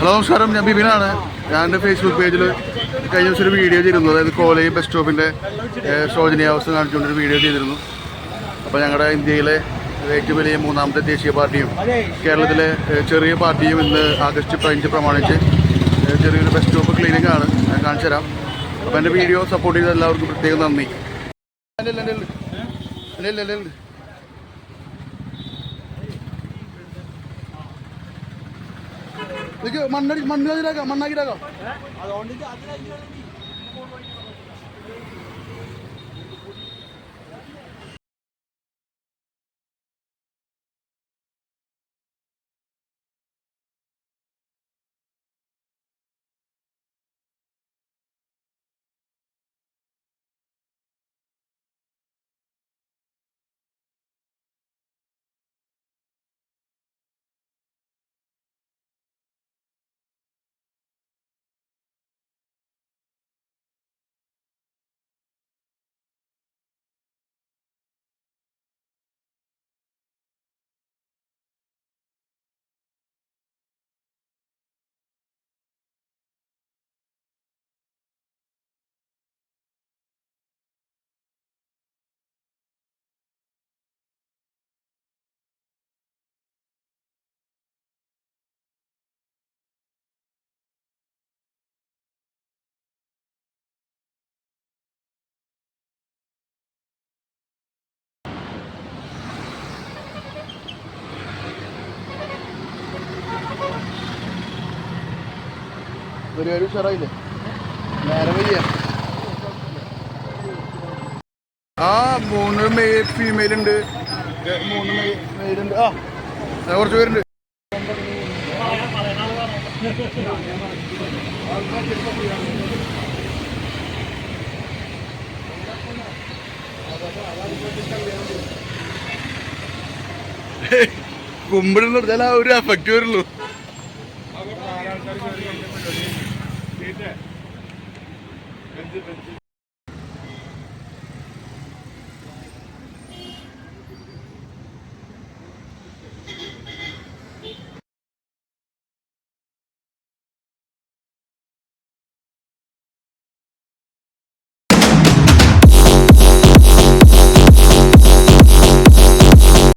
Hello നമസ്കാരം. ഞാൻ ബിബിനാണ് ഞാൻ എന്റെ ഫേസ്ബുക്ക് പേജിൽ കഴിഞ്ഞ ദിവസം ഒരു വീഡിയോ ചെയ്തിരുന്നു. അതായത് കോളേജ് ബസ് സ്റ്റോപ്പിന്റെ ശോചനീയാവസ്ഥ കാണിച്ചുകൊണ്ടൊരു വീഡിയോ ചെയ്തിരുന്നു. അപ്പോൾ ഞങ്ങളുടെ ഇന്ത്യയിലെ ഏറ്റവും വലിയ മൂന്നാമത്തെ ദേശീയ പാർട്ടിയും കേരളത്തിലെ ചെറിയ പാർട്ടിയും ഇന്ന് ആഗസ്റ്റ് പതിനഞ്ച് പ്രമാണിച്ച് ചെറിയൊരു ബസ് സ്റ്റോപ്പ് ക്ലീനിങ് ആണ്. ഞാൻ കാണിച്ചു തരാം. അപ്പോൾ എന്റെ വീഡിയോ സപ്പോർട്ട് ചെയ്ത എല്ലാവർക്കും പ്രത്യേകം നന്ദി. ഇല്ല. മണ്ണടി മണ്ണിലാക്കാം മണ്ണാക്കിയിട്ടാക്കാം പരിപാടി ഉഷാറായില്ലേ? നേരെ വയ്യ. ആ മൂന്ന് മെയിൽ ഫീമെയിൽ ഉണ്ട്. മൂന്ന് മെയിൽ ഉണ്ട്. ആ ആ, കുറച്ച് പേരുണ്ട്. കുമ്പിടുന്നു പറഞ്ഞാൽ ആ ഒരു എഫക്റ്റ് വരുള്ളൂ. స్టేట్ పెంచి పెంచి